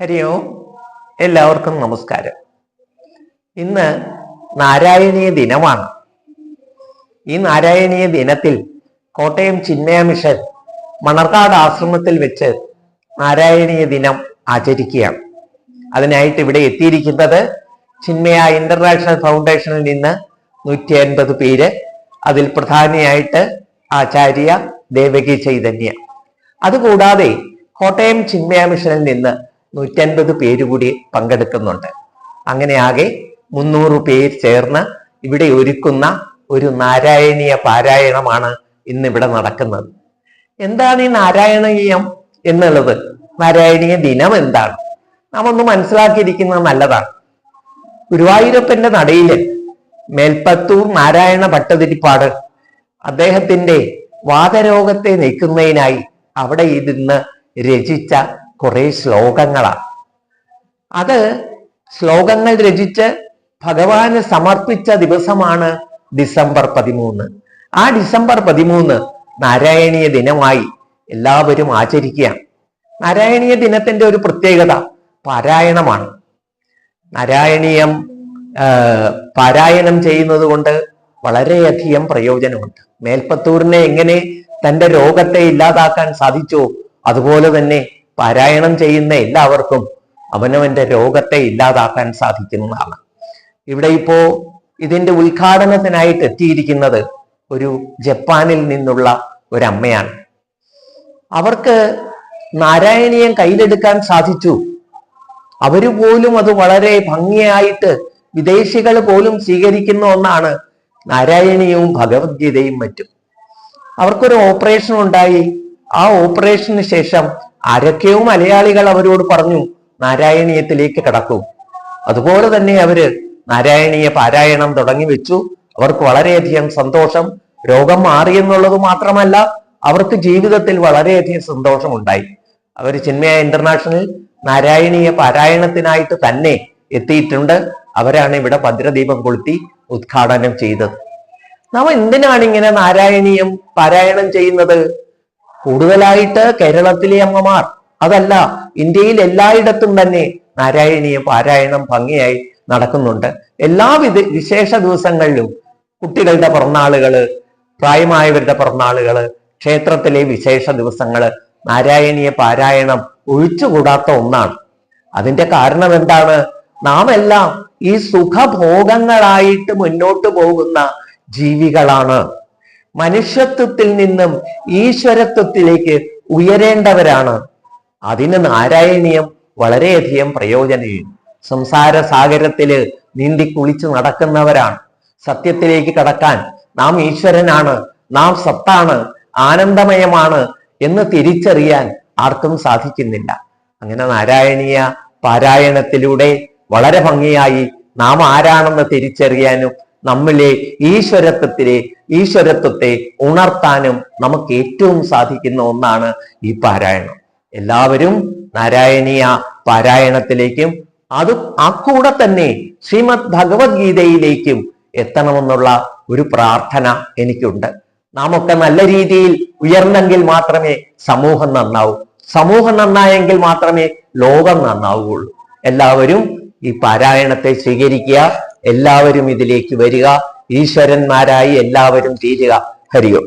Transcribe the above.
ഹരി ഓം. എല്ലാവർക്കും നമസ്കാരം. ഇന്ന് നാരായണീയ ദിനമാണ്. ഈ നാരായണീയ ദിനത്തിൽ കോട്ടയം ചിന്മയ മിഷൻ മണർക്കാട് ആശ്രമത്തിൽ വെച്ച് നാരായണീയ ദിനം ആചരിക്കുകയാണ്. അതിനായിട്ട് ഇവിടെ എത്തിയിരിക്കുന്നത് ചിന്മയ ഇന്റർനാഷണൽ ഫൗണ്ടേഷനിൽ നിന്ന് നൂറ്റി അൻപത് പേര്. അതിൽ പ്രധാനിയായിട്ട് ആചാര്യ ദേവകി ചൈതന്യ. അതുകൂടാതെ കോട്ടയം ചിന്മയ മിഷനിൽ നിന്ന് നൂറ്റൻപത് പേര് കൂടി പങ്കെടുക്കുന്നുണ്ട്. അങ്ങനെ ആകെ മുന്നൂറ് പേർ ചേർന്ന് ഇവിടെ ഒരുക്കുന്ന ഒരു നാരായണീയ പാരായണമാണ് ഇന്നിവിടെ നടക്കുന്നത്. എന്താണ് ഈ നാരായണീയം എന്നുള്ളത്? നാരായണീയ ദിനം എന്താണ്? നാം ഒന്ന് മനസ്സിലാക്കിയിരിക്കുന്നത് നല്ലതാണ്. ഗുരുവായൂരപ്പന്റെ നടയിൽ മേൽപ്പത്തൂർ നാരായണ ഭട്ടതിരിപ്പാട് അദ്ദേഹത്തിന്റെ വാതരോഗത്തെ നീക്കുന്നതിനായി അവിടെ ഇരുന്ന് രചിച്ച കുറെ ശ്ലോകങ്ങളാണ് അത് ശ്ലോകങ്ങൾ രചിച്ച് ഭഗവാന് സമർപ്പിച്ച ദിവസമാണ് ഡിസംബർ പതിമൂന്ന്. ആ ഡിസംബർ പതിമൂന്ന് നാരായണീയ ദിനമായി എല്ലാവരും ആചരിക്കുകയാണ്. നാരായണീയ ദിനത്തിന്റെ ഒരു പ്രത്യേകത പാരായണമാണ്. നാരായണീയം പാരായണം ചെയ്യുന്നത് കൊണ്ട് വളരെയധികം പ്രയോജനമുണ്ട്. മേൽപ്പത്തൂരിനെ എങ്ങനെ തന്റെ രോഗത്തെ ഇല്ലാതാക്കാൻ സാധിച്ചു. അതുപോലെ തന്നെ പാരായണം ചെയ്യുന്ന എല്ലാവർക്കും അവനവന്റെ രോഗത്തെ ഇല്ലാതാക്കാൻ സാധിക്കുന്നതാണ്. ഇവിടെ ഇപ്പോ ഇതിന്റെ ഉദ്ഘാടനത്തിനായിട്ട് എത്തിയിരിക്കുന്നത് ഒരു ജപ്പാനിൽ നിന്നുള്ള ഒരമ്മയാണ്. അവർക്ക് നാരായണീയം കയ്യിലെടുക്കാൻ സാധിച്ചു. അവർ പോലും അത് വളരെ ഭംഗിയായിട്ട് വിദേശികൾ പോലും സ്വീകരിക്കുന്ന ഒന്നാണ് നാരായണീയവും ഭഗവത്ഗീതയും മറ്റും. അവർക്കൊരു ഓപ്പറേഷൻ ഉണ്ടായി. ആ ഓപ്പറേഷന് ശേഷം ആരൊക്കെയോ മലയാളികൾ അവരോട് പറഞ്ഞു നാരായണീയത്തിലേക്ക് കിടക്കൂ. അതുപോലെ തന്നെ അവർ നാരായണീയ പാരായണം തുടങ്ങി വെച്ചു. അവർക്ക് വളരെയധികം സന്തോഷം. രോഗം മാറിയെന്നുള്ളത് മാത്രമല്ല അവർക്ക് ജീവിതത്തിൽ വളരെയധികം സന്തോഷമുണ്ടായി അവർ ചിന്മയ ഇന്റർനാഷണൽ നാരായണീയ പാരായണത്തിനായിട്ട് തന്നെ എത്തിയിട്ടുണ്ട്. അവരാണ് ഇവിടെ ഭദ്രദീപം കൊളുത്തി ഉദ്ഘാടനം ചെയ്തത്. നാം എന്തിനാണ് ഇങ്ങനെ നാരായണീയം പാരായണം ചെയ്യുന്നത്? കൂടുതലായിട്ട് കേരളത്തിലെ അമ്മമാർ അതല്ല ഇന്ത്യയിൽ എല്ലായിടത്തും തന്നെ നാരായണീയ പാരായണം ഭംഗിയായി നടക്കുന്നുണ്ട്. എല്ലാ വിധ വിശേഷ ദിവസങ്ങളിലും കുട്ടികളുടെ പിറന്നാളുകൾ പ്രായമായവരുടെ പിറന്നാളുകൾ ക്ഷേത്രത്തിലെ വിശേഷ ദിവസങ്ങൾ നാരായണീയ പാരായണം ഒഴിച്ചുകൂടാത്ത ഒന്നാണ്. അതിന്റെ കാരണം എന്താണ്? നാം എല്ലാം ഈ സുഖഭോഗങ്ങളായിട്ട് മുന്നോട്ട് പോകുന്ന ജീവികളാണ്. മനുഷ്യത്വത്തിൽ നിന്നും ഈശ്വരത്വത്തിലേക്ക് ഉയരേണ്ടവരാണ്. അതിന് നാരായണീയം വളരെയധികം പ്രയോജനം സംസാര സാഗരത്തിൽ നീന്തി കുളിച്ച് നടക്കുന്നവരാണ്. സത്യത്തിലേക്ക് കടക്കാൻ നാം ഈശ്വരനാണ്. നാം സത്താണ്. ആനന്ദമയമാണ് എന്ന് തിരിച്ചറിയാൻ ആർക്കും സാധിക്കുന്നില്ല. അങ്ങനെ നാരായണീയ പാരായണത്തിലൂടെ വളരെ ഭംഗിയായി നാം ആരാണെന്ന് തിരിച്ചറിയാനും നമ്മിലെ ഈശ്വരത്വത്തിലെ ഈശ്വരത്വത്തെ ഉണർത്താനും നമുക്ക് ഏറ്റവും സാധിക്കുന്ന ഒന്നാണ് ഈ പാരായണം. എല്ലാവരും നാരായണീയ പാരായണത്തിലേക്കും അത് ആ കൂടെ തന്നെ ശ്രീമദ് ഭഗവത്ഗീതയിലേക്കും എത്തണമെന്നുള്ള ഒരു പ്രാർത്ഥന എനിക്കുണ്ട്. നാം ഒക്കെ നല്ല രീതിയിൽ ഉയർന്നെങ്കിൽ മാത്രമേ സമൂഹം നന്നാവൂ. സമൂഹം നന്നായെങ്കിൽ മാത്രമേ ലോകം നന്നാവുകയുള്ളൂ. എല്ലാവരും ഈ പാരായണത്തെ സ്വീകരിക്കുക. എല്ലാവരും ഇതിലേക്ക് വരിക. ഈശ്വരന്മാരായി എല്ലാവരും തീരുക. ഹരിയോ.